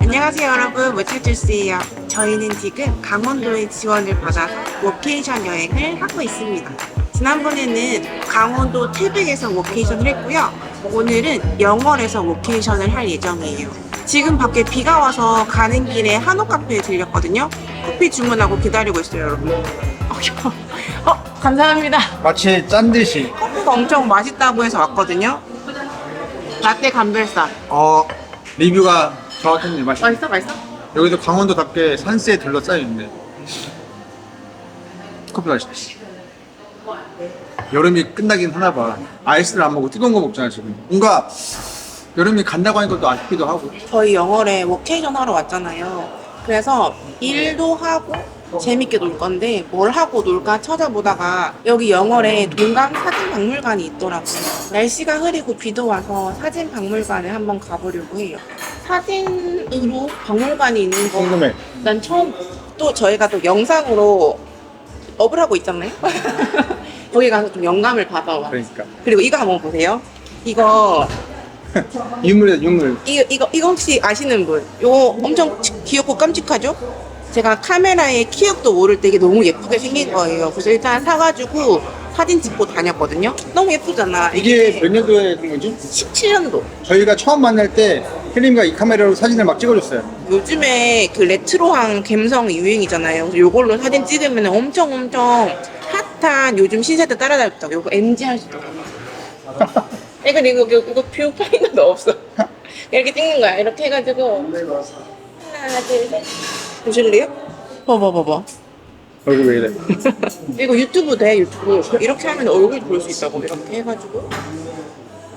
안녕하세요 여러분. 모칠주스예요. 저희는 지금 강원도의 지원을 받아서 워케이션 여행을 하고 있습니다. 지난번에는 강원도 태백에서 워케이션을 했고요. 오늘은 영월에서 워케이션을 할 예정이에요. 지금 밖에 비가 와서 가는 길에 한옥 카페에 들렸거든요. 커피 주문하고 기다리고 있어요 여러분. 어. 어 감사합니다. 마치 짠 듯이. 커피가 엄청 맛있다고 해서 왔거든요 라떼 감별사. 어 리뷰가 정확했네 맛이 맛있어 맛있어? 여기도 강원도답게 산세에 둘러싸여 있네. 커피 맛있다 여름이 끝나긴 하나 봐. 아이스를 안 먹고 뜨거운 거 먹잖아 지금. 뭔가 여름이 간다고 하니까 또 아쉽기도 하고. 저희 영월에 워케이션 하러 왔잖아요. 그래서 일도 하고 재밌게 놀 건데 뭘 하고 놀까 찾아보다가 여기 영월에 동강 사진 박물관이 있더라고요. 날씨가 흐리고 비도 와서 사진 박물관에 한번 가보려고 해요. 사진으로 박물관이 있는 거 궁금해 난 처음 또 저희가 또 영상으로 업을 하고 있잖아요. 거기 가서 좀 영감을 받아와. 그러니까 그리고 이거 한번 보세요. 이거 유물이다 유물 이거, 이거, 이거 혹시 아시는 분? 이거 엄청 귀엽고 깜찍하죠? 제가 카메라에 키역도 모를 때 이게 너무 예쁘게 생긴 거예요. 그래서 일단 사가지고 사진 찍고 다녔거든요. 너무 예쁘잖아. 이게 몇 년도에 된 거지? 17년도. 저희가 처음 만날 때 혜림이가 이 카메라로 사진을 막 찍어줬어요 요즘에 그 레트로한 감성 유행이잖아요. 그래서 이걸로 사진 찍으면 엄청 엄청 핫한 요즘 신세대 따라다녔다고. 이거 MG 할수 있다고. 이거, 이거, 이거, 이거 뷰 파이너도 없어. 이렇게 찍는 거야. 이렇게 해가지고. 하나, 둘, 셋. 보실래요? 봐봐, 봐봐. 얼굴 왜 이래 이거 유튜브 돼, 유튜브. 이렇게 하면 얼굴 볼 수 있다고. 이렇게 해가지고.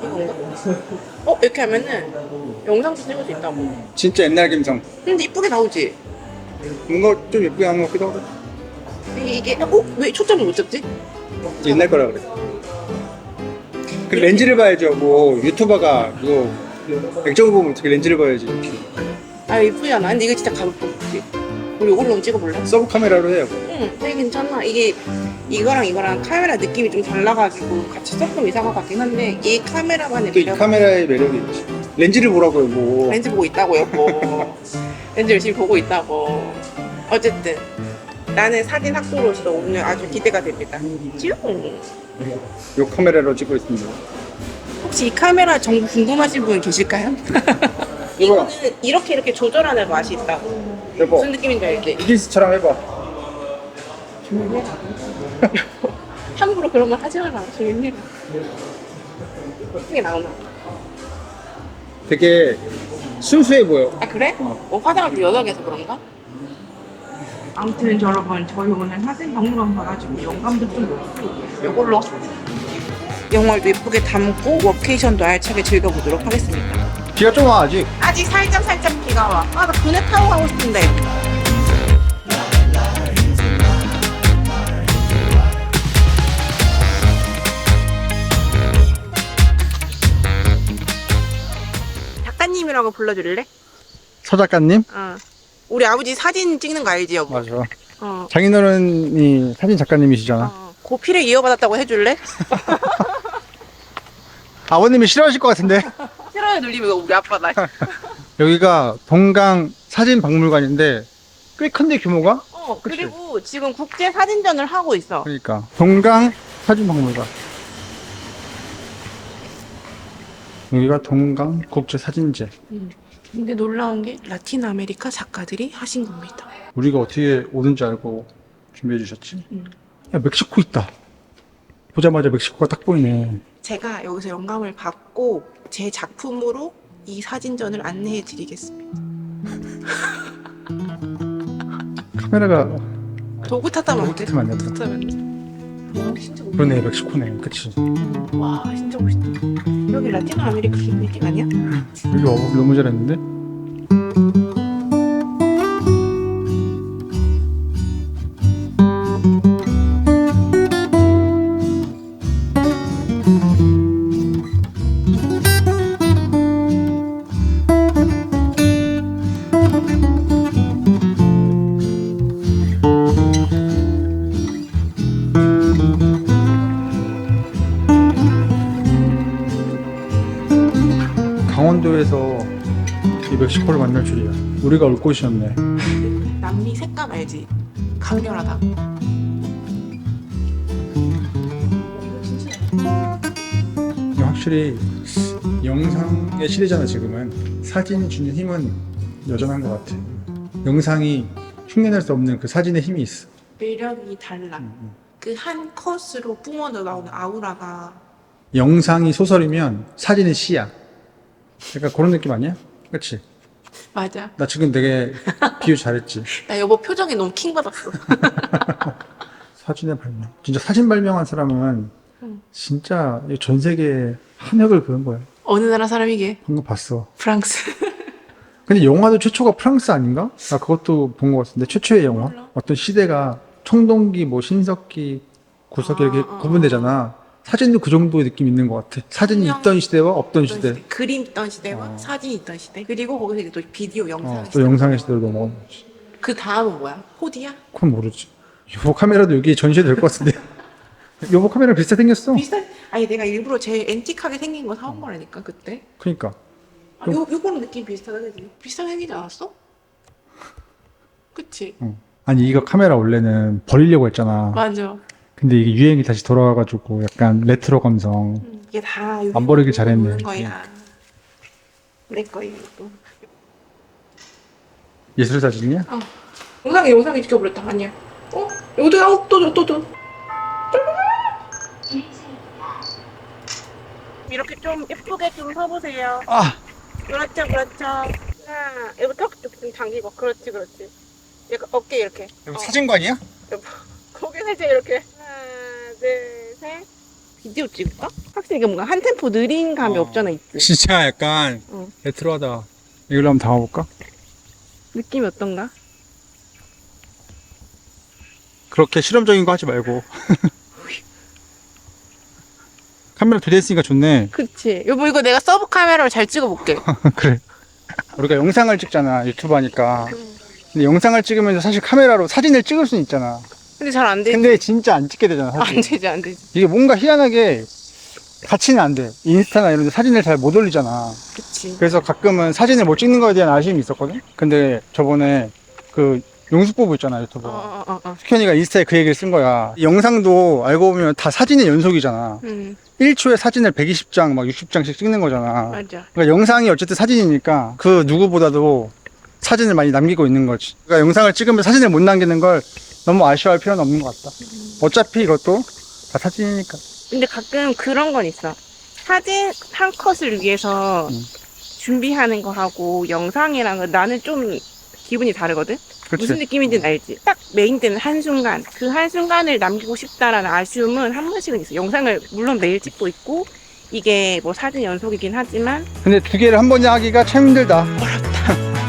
이건가? 어, 이렇게 하면은 영상도 찍을 수 있다고. 진짜 옛날 감성 근데 이쁘게 나오지? 뭔가 좀 예쁘게 한것 같기도 하고 이게, 이게 어? 왜 초점을 못 잡지? 옛날 거라 그래. 그 렌즈를 봐야죠. 뭐 유튜버가 뭐 액정을 보면 어떻게 렌즈를 봐야지. 아, 이쁘잖아. 근데 이거 진짜 가볍지? 우리 이걸로 한번 찍어볼래? 서브 카메라로 해요. 응, 되게 괜찮아. 이게 이거랑 이거랑 카메라 느낌이 좀 달라가지고 같이 조금 이상한 것 같긴 한데 이 카메라만의 또 이 매력 카메라의 매력이 있지. 렌즈를 보라고요. 뭐 렌즈 보고 있다고요, 뭐. 렌즈 열심히 보고 있다고. 어쨌든 나는 사진 학도로서 오늘 아주 기대가 됩니다. 쭉. 이 카메라로 찍고 있습니다. 혹시 이 카메라 정보 궁금하신 분 계실까요? 이거는 이렇게 이렇게 조절하는 맛이 있다고. 여보, 무슨 느낌인지 알지? 이길스처럼 해봐. 함부로 그런 말 하지 마라. 조용히 해라. 어떻게 나오나? 되게 순수해 보여. 아 그래? 어, 화장을 좀 여러 개서 그런가? 아무튼 여러분 저희 오늘 사진 박물관 가가지고 영감도 좀 얻고 이걸로 영화도 예쁘게 담고 워케이션도 알차게 즐겨보도록 하겠습니다. 비가 좀 와 아직. 아직 살짝 살짝 비가 와. 아나 그네 타고 가고 싶은데. 작가님이라고 불러줄래? 서 작가님? 어. 우리 아버지 사진 찍는 거 알지 여보? 맞아. 어. 장인어른이 사진 작가님이시잖아. 어. 고피를 이어받았다고 해줄래? 아버님이 싫어하실 것 같은데. 싫어요 눌리면 우리 아빠다. 여기가 동강 사진 박물관인데 꽤 큰데 규모가? 어 그치? 그리고 지금 국제 사진전을 하고 있어. 그러니까 동강 사진 박물관. 여기가 동강 국제 사진제. 근데 놀라운 게 라틴 아메리카 작가들이 하신 겁니다. 우리가 어떻게 오는지 알고 준비해 주셨지? 음. 야 멕시코 있다. 보자마자 멕시코가 딱 보이네. 제가 여기서 영감을 받고 제 작품으로 이 사진전을 안내해 드리겠습니다. 카메라가 도구 탔다면 안 돼? 도구 탔으면 안 돼. 안. 와, 진짜 멋있다. 그러네 멕시코네. 그치? 와, 진짜 멋있다. 여기 라틴 아메리카 느낌 아니야? 여기 어, 너무 잘했는데? 만날 줄이야. 우리가 올 곳이었네. 남미 색감 알지? 강렬하다. 확실히 영상의 시대잖아 지금은. 사진이 주는 힘은 여전한 것 같아. 영상이 흉내낼 수 없는 그 사진의 힘이 있어. 매력이 달라. 음, 그한 컷으로 뿜어져 나오는 아우라가 영상이 소설이면 사진은 시야. 약간 그런 느낌 아니야? 그치? 맞아. 나 지금 되게 비유 잘했지. 나 여보 표정에 너무 킹 받았어. 사진의 발명. 진짜 사진 발명한 사람은 응. 진짜 이전 세계에 한획을 그은 거야. 어느 나라 사람이게? 방금 봤어. 프랑스. 근데 영화도 최초가 프랑스 아닌가? 나 그것도 본 것 같은데 최초의 영화? 몰라. 어떤 시대가 청동기, 뭐 신석기, 구석기 이렇게 아, 아, 구분되잖아. 사진도 그 정도의 느낌 있는 것 같아. 사진이 분명 있던 시대와 없던 있던 시대. 시대. 그림 있던 시대와 어. 사진 있던 시대. 그리고 거기서 이제 또 비디오 영상. 어, 또 영상의 시대로 넘어간 거지. 그 다음은 뭐야? 호디야? 그건 모르지. 요거 카메라도 여기 전시될 것 같은데. 요거 카메라 비슷하게 생겼어. 비슷한. 아니 내가 일부러 제일 앤틱하게 생긴 거 사온 거라니까 그때. 그니까. 아, 요 요거는 느낌 비슷하다 그지? 비슷하게 생기지 않았어? 그치? 어. 아니 이거 카메라 원래는 버리려고 했잖아. 맞아. 근데 이게 유행이 다시 돌아와가지고 약간 레트로 감성. 음, 이게 다 안 버리길 잘했네. 거야. 내 거야 이거. 예술 사진이야? 영상에 영상에 지켜버렸다 아니야. 어? 여기도 어, 또 줘, 또 줘. 이렇게 좀 예쁘게 좀 서보세요. 아, 그렇죠, 그렇죠. 하나, 여기 턱좀 당기고, 그렇지, 그렇지. 약간 어깨 이렇게. 여기 어. 사진관이야? 고개 살짝 이렇게. 둘, 셋. 비디오 찍을까? 확실히 이게 뭔가 한 템포 느린 감이 어. 없잖아, 있지. 진짜 약간 응. 레트로하다. 이걸로 한번 담아볼까? 느낌이 어떤가? 그렇게 실험적인 거 하지 말고. 카메라 두 대 있으니까 좋네. 그치. 여보, 이거 내가 서브 카메라로 잘 찍어볼게. 그래. 우리가 영상을 찍잖아. 유튜브 하니까. 근데 영상을 찍으면서 사실 카메라로 사진을 찍을 수는 있잖아. 근데 잘 안 되지. 근데 진짜 안 찍게 되잖아. 사실. 안 되지, 안 되지. 이게 뭔가 희한하게 같이는 안 돼. 인스타나 이런 데 사진을 잘 못 올리잖아. 그치. 그래서 가끔은 사진을 못 찍는 거에 대한 아쉬움이 있었거든? 근데 저번에 그 용수부부 있잖아, 유튜버. 어, 어, 어, 어. 스현이가 인스타에 그 얘기를 쓴 거야. 이 영상도 알고 보면 다 사진의 연속이잖아. 응, 1초에 사진을 120장, 막 60장씩 찍는 거잖아. 맞아. 그러니까 영상이 어쨌든 사진이니까 그 누구보다도 사진을 많이 남기고 있는 거지. 그러니까 영상을 찍으면 사진을 못 남기는 걸 너무 아쉬워할 필요는 없는 것 같다. 어차피 이것도 다 사진이니까. 근데 가끔 그런 건 있어. 사진 한 컷을 위해서 음. 준비하는 거 하고 영상이랑은 나는 좀 기분이 다르거든? 그렇지. 무슨 느낌인지는 알지? 딱 메인 때는 한순간. 그 한순간을 남기고 싶다라는 아쉬움은 한 번씩은 있어. 영상을 물론 매일 찍고 있고, 이게 뭐 사진 연속이긴 하지만, 근데 두 개를 한 번에 하기가 참 힘들다.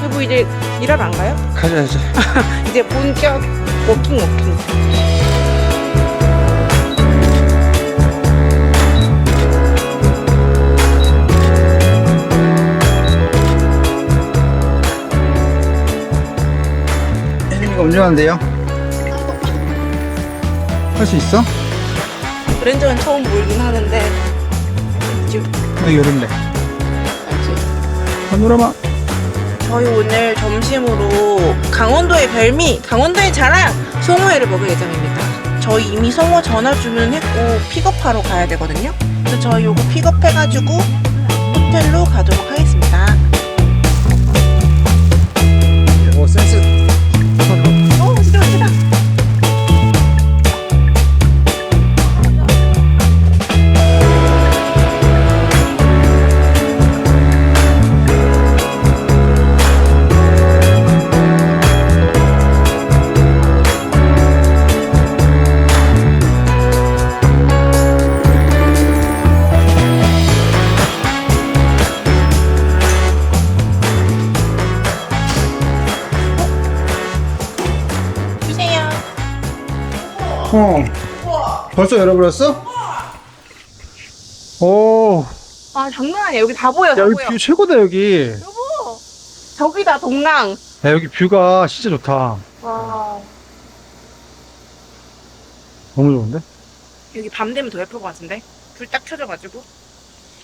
여보 이제 일하러 안 가요? 가져야지. 이제 본격 워킹 워킹. 혜림이가 운전한대요. 할 수 있어? 브랜드는 처음 몰긴 하는데, 지금 나 여름래. 알지? 파노라마. 저희 오늘 점심으로 강원도의 별미, 강원도의 자랑, 송어회를 먹을 예정입니다. 저희 이미 송어 전화 주문 했고 픽업하러 가야 되거든요. 그래서 저희 요거 픽업해가지고 호텔로 가도록 벌써 열어버렸어? 오. 아 장난 아니야. 여기 다 보여. 야, 다 여기 보여. 뷰 최고다, 여기. 여보, 저기다 동랑. 야, 여기 뷰가 진짜 좋다. 와. 너무 좋은데? 여기 밤 되면 더 예쁠 것 같은데? 불 딱 켜져가지고.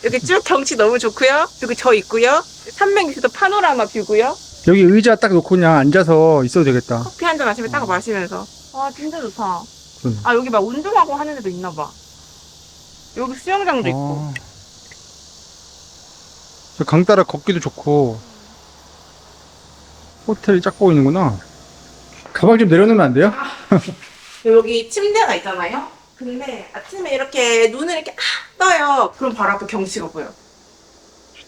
여기 쭉 경치 너무 좋고요. 그리고 저 있고요. 360도 파노라마 뷰고요. 여기 의자 딱 놓고 그냥 앉아서 있어도 되겠다. 커피 한 잔 마시면 딱 마시면서. 와 진짜 좋다. 그러네. 아 여기 막 운동하고 하는 데도 있나 봐. 여기 수영장도 있고. 아. 저 강 따라 걷기도 좋고 호텔이 쫙 보이는구나. 가방 좀 내려놓으면 안 돼요? 여기 침대가 있잖아요. 근데 아침에 이렇게 눈을 이렇게 아, 떠요. 그럼 바로 앞에 경치가 보여.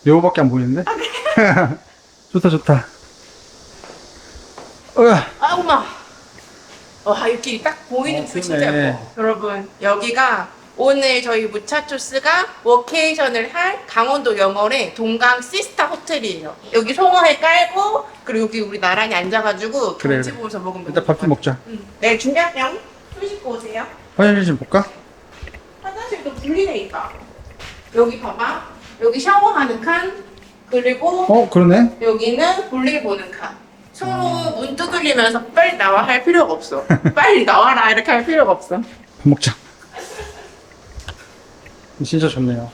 여우밖에 안 보이는데? 좋다 좋다. 으아. 아, 엄마. 와, 이 길이 딱 보이는 어, 뷰 진짜 그러네. 여러분, 여기가 오늘 저희 무차초스가 워케이션을 할 강원도 영월의 동강 시스타 호텔이에요. 여기 송어회 깔고, 그리고 여기 우리 나란히 앉아가지고 그래, 경치 그래. 보면서 먹으면 일단 밥 좀 먹자. 응. 네, 준비할게요. 손 씻고 오세요. 화장실 좀 볼까? 화장실도 분리돼 있다. 여기 봐봐. 여기 샤워하는 칸, 그리고 어 그러네. 여기는 볼일 보는 칸. 서로 문 두들리면서 빨리 나와 할 필요가 없어. 빨리 나와라 이렇게 할 필요가 없어. 밥 먹자. 진짜 좋네요.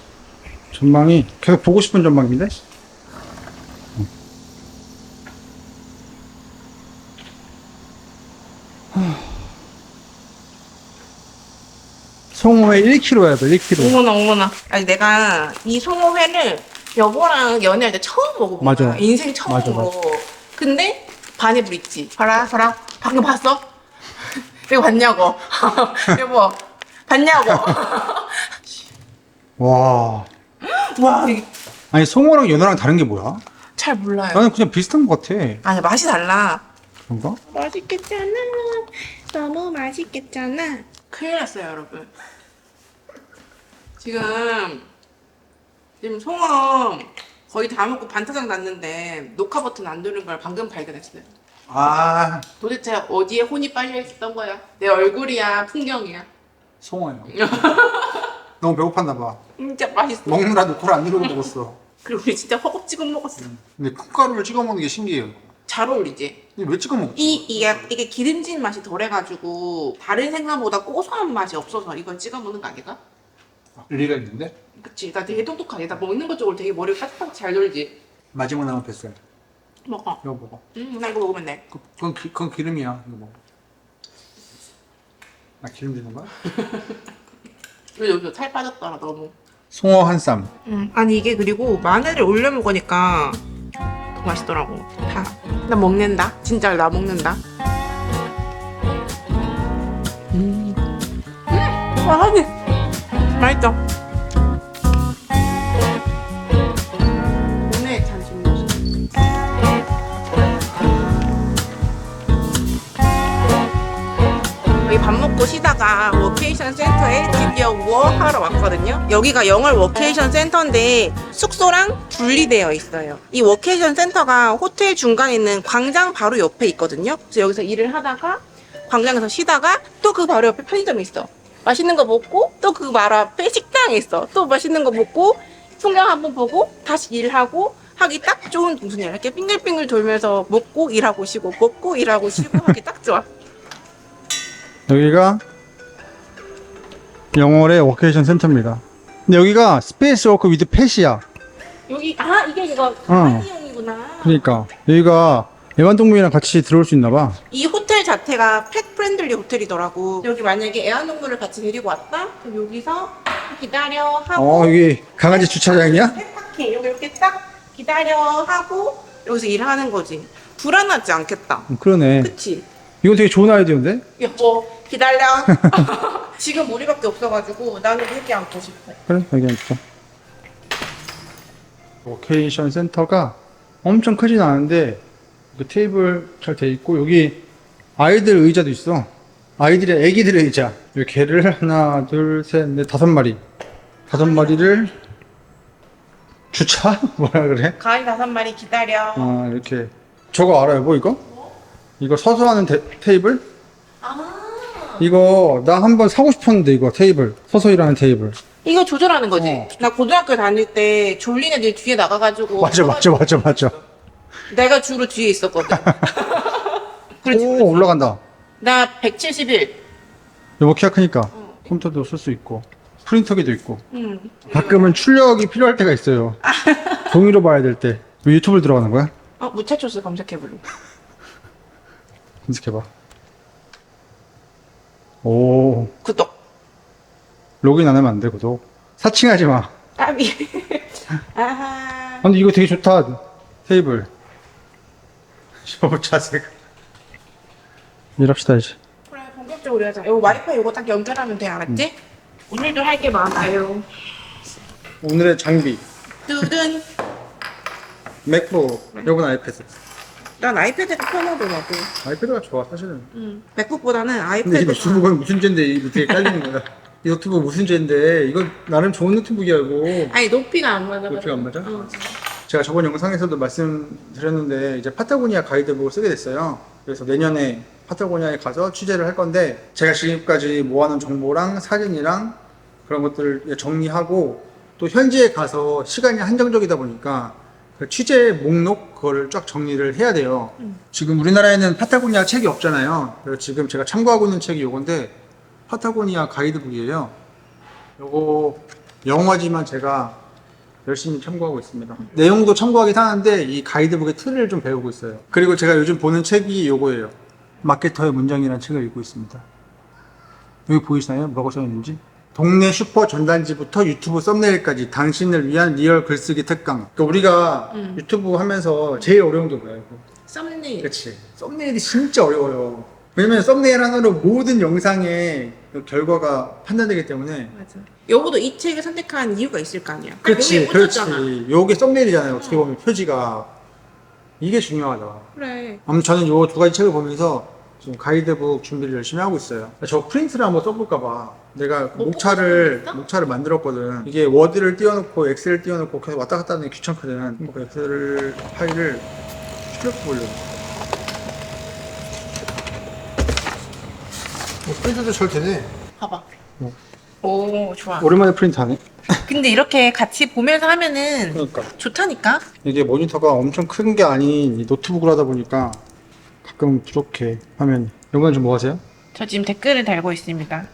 전망이 계속 보고 싶은 전망인데? 송호에 1km야 돼, 1km. 어머나 어머나. 아니 내가 이 송어회를 여보랑 연애할 때 처음 먹어본 맞아. 거야. 인생 처음으로. 맞아, 근데 반에 불 있지. 봐라 봐라. 방금 봤어? 이거 봤냐고. 여보 봤냐고. 와. 와 이게 아니, 송호랑 연어랑 다른 게 뭐야? 잘 몰라요. 나는 그냥 비슷한 것 같아. 아니 맛이 달라. 그런가? 맛있겠잖아. 너무 맛있겠잖아. 큰일 났어요, 여러분. 지금 지금 송어 거의 다 먹고 반타작 났는데 녹화 버튼 안 누른 걸 방금 발견했어요. 아, 도대체 어디에 혼이 빨려 있었던 거야? 내 얼굴이야, 풍경이야. 송호예요. 너무 배고팠나 봐. 진짜 맛있어. 먹느라 노코를 안 누르고 먹었어. 그리고 우리 진짜 허겁지겁 먹었어. 근데 콩가루를 찍어 먹는 게 신기해요. 잘 어울리지? 근데 왜 찍어 먹지? 이 이게 이게 기름진 맛이 덜해가지고 다른 생선보다 고소한 맛이 없어서 이걸 찍어 먹는 거 아닌가? 일리가 있는데? 그치, 나 되게 똑똑하네. 나 먹는 것 쪽으로 되게 머리가 까딱까딱 잘 돌지. 마지막 남은 뱃살. 먹어. 이거 먹어. 음, 나 이거 먹으면 돼. 그, 그건, 기, 그건 기름이야. 이거 먹어. 나 기름 주는 거야? 그리고 여기 살 빠졌더라, 너무. 송어 한 쌈. 음, 아니 이게 그리고 마늘을 올려 먹으니까 더 맛있더라고. 다. 나 먹는다. 진짜 나 먹는다. 음. 음, 와, 하니. 맛있다. 쉬다가 워케이션 센터에 드디어 워하러 왔거든요. 여기가 영월 워케이션 센터인데 숙소랑 분리되어 있어요. 이 워케이션 센터가 호텔 중간에 있는 광장 바로 옆에 있거든요. 그래서 여기서 일을 하다가 광장에서 쉬다가 또 그 바로 옆에 편의점이 있어. 맛있는 거 먹고 또 그 바로 앞에 식당이 있어. 또 맛있는 거 먹고 풍경 한번 보고 다시 일하고 하기 딱 좋은 동선이야. 이렇게 빙글빙글 돌면서 먹고 일하고 쉬고 먹고 일하고 쉬고 하기 딱 좋아. 여기가 영월의 워케이션 센터입니다. 근데 여기가 스페이스 워크 위드 펫이야. 여기 아 이게 이거 어. 아니용이구나. 그러니까 여기가 애완동물이랑 같이 들어올 수 있나 봐. 이 호텔 자체가 펫 프렌들리 호텔이더라고. 여기 만약에 애완동물을 같이 데리고 왔다? 그럼 여기서 기다려 하고 어 여기 강아지 주차장이야? 펫파킹 여기 이렇게 딱 기다려 하고 여기서 일하는 거지. 불안하지 않겠다. 음, 그러네. 그치? 이건 되게 좋은 아이디어인데? 여보 기다려. 지금 우리밖에 없어가지고 나는 이렇게 앉고 싶어. 그래 여기 앉자. 워케이션 센터가 엄청 크진 않은데 그 테이블 잘 돼 있고 여기 아이들 의자도 있어. 아이들의 애기들의 의자. 여기 개를 하나 둘셋넷 다섯 마리. 다섯 마리를 주차 뭐라 그래? 가위 다섯 마리 기다려. 아 이렇게 저거 알아요 뭐 이거? 이거 서서 하는 테, 테이블? 아 이거 나 한번 사고 싶었는데 이거 테이블 서서 일하는 테이블. 이거 조절하는 거지. 어. 나 고등학교 다닐 때 졸린 애들 뒤에 나가가지고 맞아 맞아 맞아 맞아. 내가 주로 뒤에 있었거든. 그렇지. 오 올라간다. 나 171. 여보 키가 크니까 컴퓨터도 쓸 수 있고 프린터기도 있고 음. 가끔은 출력이 필요할 때가 있어요. 종이로 봐야 될 때. 왜 유튜브를 들어가는 거야? 어, 무차초스 검색해볼래. 검색해봐. 오, 구독. 로그인 안 하면 안 돼, 구독. 사칭하지 마. 까비. 아하. 아, 근데 이거 되게 좋다. 테이블. 저 자세가. 일합시다, 이제. 그래, 본격적으로 하자. 이거 와이파이 이거 딱 연결하면 돼, 알았지? 오늘도 할 게 많아요. 오늘의 장비. 뚜든. 맥북, 요건 아이패드. 난 아이패드가 편하더라고. 아이패드가 좋아, 사실은. 응. 맥북보다는 근데 이 아이패드. 노트북은 무슨 죄인데 이렇게 깔리는 거야. 이 노트북 무슨 죄인데 이거 나름 좋은 노트북이야 이거. 아니, 높이가 안 맞아. 높이가 안 맞아? 어. 제가 저번 영상에서도 말씀드렸는데 이제 파타고니아 가이드북을 쓰게 됐어요. 그래서 내년에 파타고니아에 가서 취재를 할 건데 제가 지금까지 모아놓은 정보랑 사진이랑 그런 것들을 정리하고 또 현지에 가서 시간이 한정적이다 보니까 그 취재 목록 그거를 쫙 정리를 해야 돼요. 지금 우리나라에는 파타고니아 책이 없잖아요. 그래서 지금 제가 참고하고 있는 책이 요건데 파타고니아 가이드북이에요. 요거 영어지만 제가 열심히 참고하고 있습니다. 내용도 참고하긴 하는데 이 가이드북의 틀을 좀 배우고 있어요. 그리고 제가 요즘 보는 책이 요거예요. 마케터의 문장이라는 책을 읽고 있습니다. 여기 보이시나요? 뭐라고 써 있는지? 동네 슈퍼 전단지부터 유튜브 썸네일까지 당신을 위한 리얼 글쓰기 특강. 그러니까 우리가 음. 유튜브 하면서 제일 어려운 게 뭐야, 이거? 썸네일. 그렇지. 썸네일이 진짜 어려워요. 왜냐면 썸네일 하나로 모든 영상의 그 결과가 판단되기 때문에 맞아. 여보도 이 책을 선택한 이유가 있을 거 아니야. 그렇지, 꽂혔잖아. 그렇지. 요게 썸네일이잖아요. 어떻게 보면 표지가 이게 중요하다. 그래. 아무튼 저는 요 두 가지 책을 보면서 지금 가이드북 준비를 열심히 하고 있어요. 저 프린트를 한번 써볼까봐. 내가 그뭐 목차를 목차를 만들었거든. 이게 워드를 띄워놓고 엑셀을 띄워놓고 계속 왔다 갔다 하는 게 귀찮거든. 그 엑셀 파일을 출력해 보려고. 어, 프린터도 잘 되네. 봐봐. 뭐. 오, 좋아. 오랜만에 프린트하네. 근데 이렇게 같이 보면서 하면은 그러니까. 좋다니까? 이게 모니터가 엄청 큰 게 아닌 이 노트북으로 하다 보니까 가끔 부족해 화면이. 이번엔 좀 뭐 하세요? 저 지금 댓글을 달고 있습니다.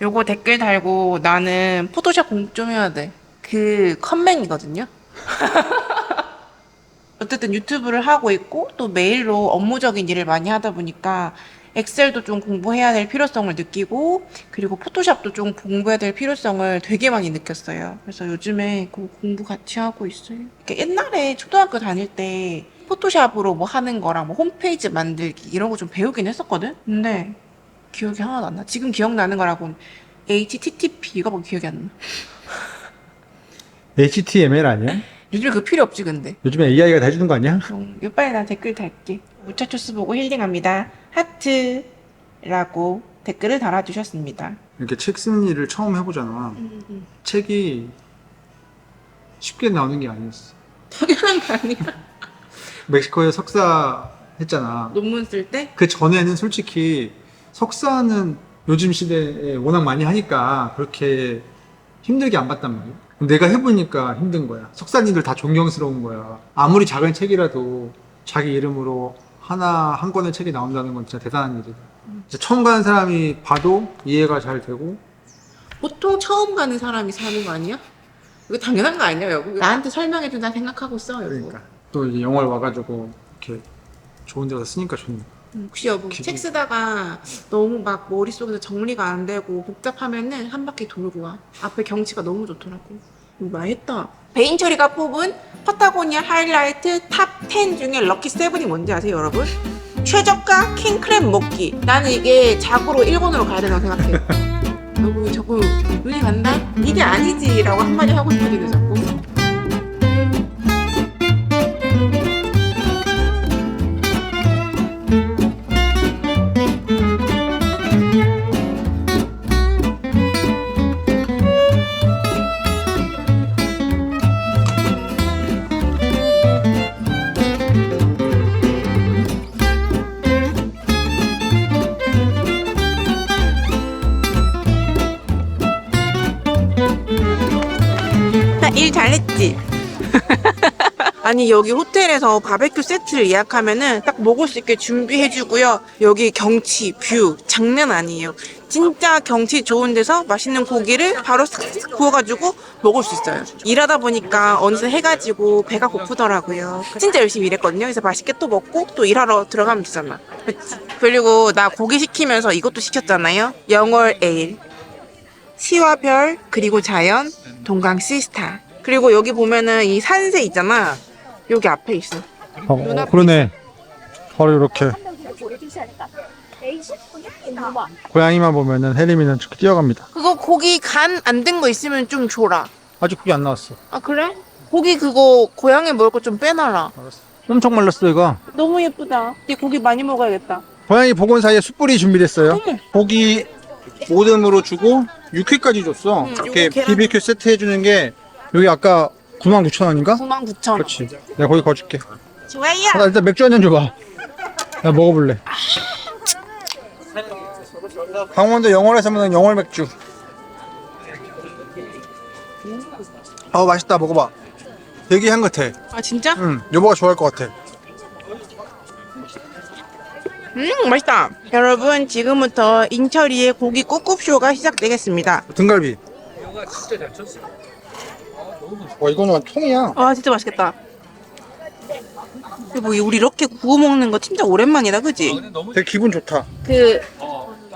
요거 댓글 달고 나는 포토샵 공부 좀 해야 돼. 그 컴맹이거든요. 어쨌든 유튜브를 하고 있고 또 메일로 업무적인 일을 많이 하다 보니까 엑셀도 좀 공부해야 될 필요성을 느끼고 그리고 포토샵도 좀 공부해야 될 필요성을 되게 많이 느꼈어요. 그래서 요즘에 그 공부 같이 하고 있어요. 그러니까 옛날에 초등학교 다닐 때 포토샵으로 뭐 하는 거랑 뭐 홈페이지 만들기 이런 거 좀 배우긴 했었거든? 근데 기억이 하나도 안 나. 지금 기억나는 거라고는 HTTP 이거 뭐 기억이 안 나. HTML 아니야? 요즘에 그 필요 없지 근데. 요즘에 AI가 다 해주는 거 아니야? 음, 요 빨리 나 댓글 달게. 무차초스 보고 힐링합니다. 하트라고 댓글을 달아주셨습니다. 이렇게 책 쓰는 일을 처음 해보잖아. 책이 쉽게 나오는 게 아니었어. 당연한 거 아니야? 멕시코에 석사 했잖아. 논문 쓸 때? 그 전에는 솔직히 석사는 요즘 시대에 워낙 많이 하니까 그렇게 힘들게 안 봤단 말이야. 내가 해보니까 힘든 거야. 석사님들 다 존경스러운 거야. 아무리 작은 책이라도 자기 이름으로 하나, 한 권의 책이 나온다는 건 진짜 대단한 일이다. 진짜 처음 가는 사람이 봐도 이해가 잘 되고 보통 처음 가는 사람이 사는 거 아니야? 이거 당연한 거 아니야, 여보? 나한테 설명해준다 생각하고 써, 여보. 그러니까 또 이제 영화를 와가지고 이렇게 좋은 데서 쓰니까 좋네. 음, 혹시 여보 기분- 책 쓰다가 너무 막 머릿속에서 정리가 안 되고 복잡하면은 한 바퀴 돌고 와. 앞에 경치가 너무 좋더라고. 이거 많이 했다. 베인처리가 뽑은 파타고니아 하이라이트 탑 10 중에 럭키 7이 뭔지 아세요 여러분? 최저가 킹크랩 먹기. 나는 이게 자고로 일본으로 가야 된다고 생각해 여보 자꾸 눈이 간다? 이게 아니지 라고 한마디 하고 싶어지네 자꾸 아니 여기 호텔에서 바베큐 세트를 예약하면은 딱 먹을 수 있게 준비해 주고요. 여기 경치, 뷰 장난 아니에요. 진짜 경치 좋은 데서 맛있는 고기를 바로 싹싹 구워가지고 먹을 수 있어요. 일하다 보니까 어느새 해가지고 배가 고프더라고요. 진짜 열심히 일했거든요. 그래서 맛있게 또 먹고 또 일하러 들어가면 되잖아. 그치? 그리고 나 고기 시키면서 이것도 시켰잖아요. 영월 에일. 시와 별, 그리고 자연, 동강 시스타. 그리고 여기 보면은 이 산세 있잖아. 여기 앞에 있어. 어, 어, 그러네. 바로 이렇게 고양이만 보면은 혜림이는 저렇게 뛰어갑니다. 그거 고기 간 안 된 거 있으면 좀 줘라. 아직 그게 안 나왔어. 아 그래? 고기 그거 고양이 먹을 거 좀 빼놔라. 엄청 말랐어 얘가. 너무 예쁘다. 이 고기 많이 먹어야겠다. 고양이 복원 사이에 숯불이 준비됐어요. 어머. 고기 모듬으로 주고 육회까지 줬어. 응, 이렇게 요거 계란- BBQ 세트 해주는 게 여기 아까 99,000원인가? 99,000원. 그렇지. 내가 거기 거줄게. 좋아요. 나 일단 맥주 한 잔 줘봐. 나 먹어볼래. 강원도 영월에서 먹는 영월 맥주. 어 맛있다 먹어봐. 되게 향긋해. 아 진짜? 응, 여보가 좋아할 것 같아. 음 맛있다. 여러분 지금부터 인철이의 고기 꾹꾹쇼가 시작되겠습니다. 등갈비. 와 이거는 통이야. 아 진짜 맛있겠다. 뭐 우리 이렇게 구워 먹는 거 진짜 오랜만이다, 그지? 되게 기분 좋다. 그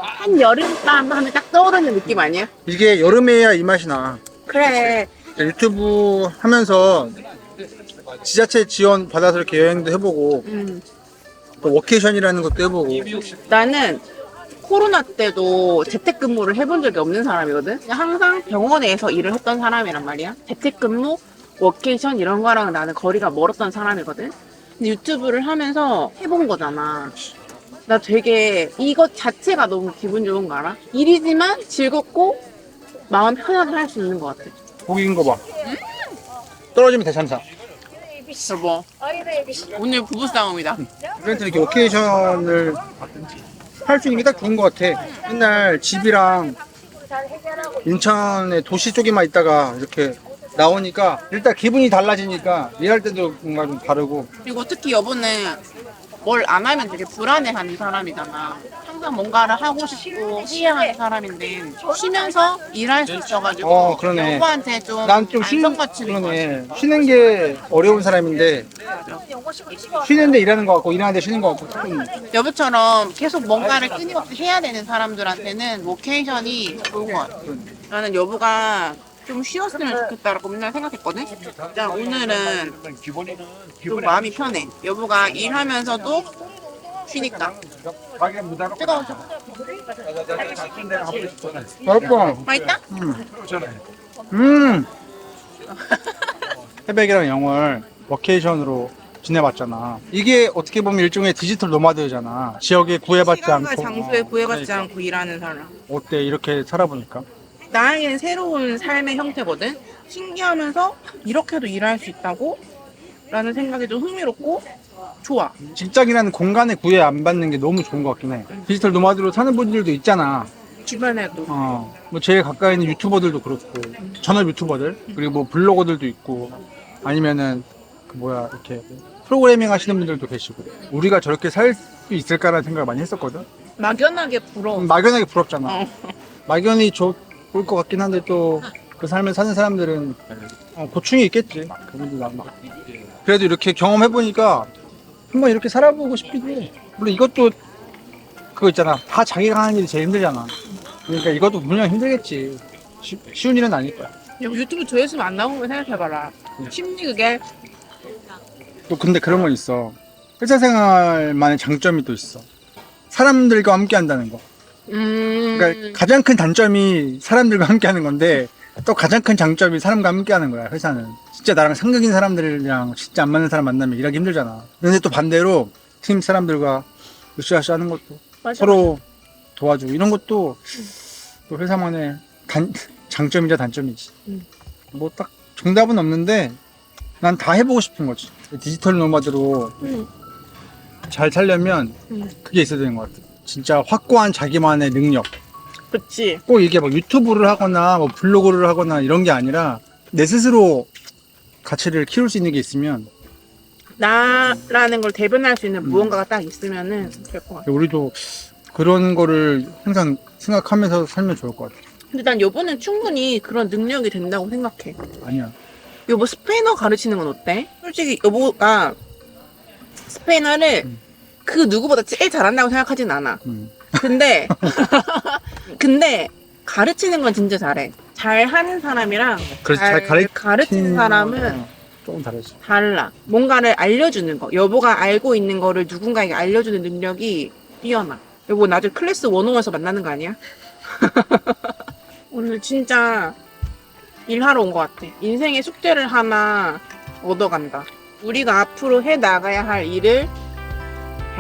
한 여름밤 하면 딱 떠오르는 느낌 아니야? 이게 여름에야 이 맛이 나. 그래. 유튜브 하면서 지자체 지원 받아서 이렇게 여행도 해보고 음. 또 워케이션이라는 것도 해보고 나는 코로나 때도 재택근무를 해본 적이 없는 사람이거든. 그냥 항상 병원에서 일을 했던 사람이란 말이야. 재택근무, 워케이션 이런 거랑 나는 거리가 멀었던 사람이거든. 근데 유튜브를 하면서 해본 거잖아. 나 되게 이것 자체가 너무 기분 좋은 거 알아? 일이지만 즐겁고 마음 편하게 할 수 있는 것 같아. 고기 익은 거 봐. 떨어지면 대참사. 여보, 오늘 부부싸움이다. 이벤트 이렇게 워케이션을 할 수 있는 게 딱 좋은 것 같아. 맨날 집이랑 인천의 도시 쪽에만 있다가 이렇게 나오니까 일단 기분이 달라지니까 일할 때도 뭔가 좀 다르고 그리고 특히 여보는 뭘 안 하면 되게 불안해하는 사람이잖아. 항상 뭔가를 하고 싶고 해야 하는 사람인데 쉬면서 일할 수 있어가지고 어, 그러네. 여보한테 좀 난 좀 쉬는 거 그러네. 쉬는 게 어려운 사람인데 쉬는데 일하는 것 같고 일하는데 쉬는 것 같고 조금 여보처럼 계속 뭔가를 끊임없이 해야 되는 사람들한테는 로케이션이 좋은 것 같아. 나는 여보가 좀 쉬었으면 좋겠다라고 맨날 생각했거든. 진짜 오늘은 좀 마음이 편해. 여보가 일하면서도 쉬니까. 뜨거워. 맛있다. 맛있다? 음. 태백이랑 영월 워케이션으로 지내봤잖아. 이게 어떻게 보면 일종의 디지털 노마드잖아. 지역에 구애받지 시간과 않고. 장소에 구애받지 그러니까. 않고 일하는 사람. 어때 이렇게 살아보니까? 나에겐 새로운 삶의 형태거든. 신기하면서 이렇게도 일할 수 있다고? 라는 생각이 좀 흥미롭고 좋아. 직장이라는 공간에 구애 안 받는 게 너무 좋은 것 같긴 해. 디지털 노마드로 사는 분들도 있잖아. 주변에도. 어, 뭐 제일 가까이 있는 유튜버들도 그렇고 전업 유튜버들 그리고 뭐 블로거들도 있고 아니면은 그 뭐야 이렇게 프로그래밍 하시는 분들도 계시고 우리가 저렇게 살 수 있을까라는 생각을 많이 했었거든. 막연하게 부러워. 막연하게 부럽잖아. 어. 막연히 좋 을것 같긴 한데 또 그 삶을 사는 사람들은 어, 고충이 있겠지. 그래도 이렇게 경험해 보니까 한번 이렇게 살아보고 싶기도 해. 물론 이것도 그거 있잖아. 다 자기가 하는 일이 제일 힘들잖아. 그러니까 이것도 분명 힘들겠지. 쉬, 쉬운 일은 아닐 거야. 야, 유튜브 조회수만 안 나오는 거 생각해봐라. 심리 그게 또 근데 그런 건 있어. 회사 생활만의 장점이 또 있어. 사람들과 함께 한다는 거. 음. 그러니까 가장 큰 단점이 사람들과 함께 하는 건데 또 가장 큰 장점이 사람과 함께 하는 거야 회사는 진짜 나랑 상극인 사람들이랑 진짜 안 맞는 사람 만나면 일하기 힘들잖아 근데 또 반대로 팀 사람들과 으쌰으쌰 하는 것도 맞아, 서로 도와주고 이런 것도 또 회사만의 단, 장점이자 단점이지 음. 뭐 딱 정답은 없는데 난 다 해보고 싶은 거지 디지털 노마드로 음. 잘 살려면 음. 그게 있어야 되는 것 같아 진짜 확고한 자기만의 능력 그치. 꼭 이게 막 유튜브를 하거나 뭐 블로그를 하거나 이런 게 아니라 내 스스로 가치를 키울 수 있는 게 있으면 나라는 걸 대변할 수 있는 무언가가 딱 있으면은 될 것 같아. 우리도 그런 거를 항상 생각하면서 살면 좋을 것 같아. 근데 난 여보는 충분히 그런 능력이 된다고 생각해. 아니야. 여보 스페인어 가르치는 건 어때? 솔직히 여보가 스페인어를 음. 그 누구보다 제일 잘한다고 생각하진 않아. 음. 근데 근데 가르치는 건 진짜 잘해. 잘하는 사람이랑 그래서 잘, 잘 가르- 가르치는 사람은 어, 조금 다르지. 달라. 뭔가를 알려주는 거. 여보가 알고 있는 거를 누군가에게 알려주는 능력이 뛰어나. 여보 나중에 클래스 101에서 만나는 거 아니야? 오늘 진짜 일하러 온 것 같아. 인생의 숙제를 하나 얻어간다. 우리가 앞으로 해 나가야 할 일을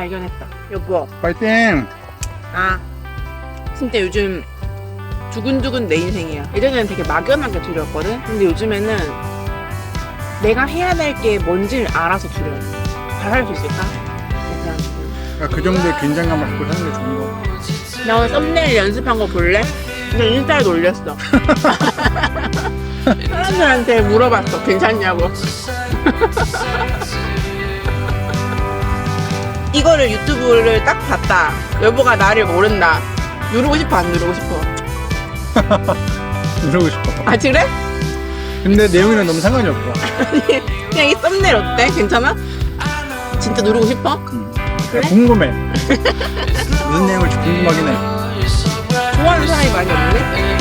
발견했다. 여보, 파이팅! 아 진짜 요즘 두근두근 내 인생이야. 예전에는 되게 막연하게 두려웠거든. 근데 요즘에는 내가 해야 될 게 뭔지를 알아서 두려워. 잘할 수 있을까? 약간 그러니까 그 정도의 긴장감을 갖고 사는 게 좋은 거. 나 오늘 썸네일 연습한 거 볼래? 근데 인스타에 올렸어. 사람들한테 물어봤어. 괜찮냐고. 이거를 유튜브를 딱 봤다. 여보가 나를 모른다. 누르고 싶어 안 누르고 싶어? 누르고 싶어. 아 그래? 근데 내용이랑 너무 상관이 없고. 그냥 이 썸네일 어때? 괜찮아? 진짜 누르고 싶어? 음. 그래? 궁금해. 무슨 내용일지 궁금하긴 해. 좋아하는 사람이 많이 없네.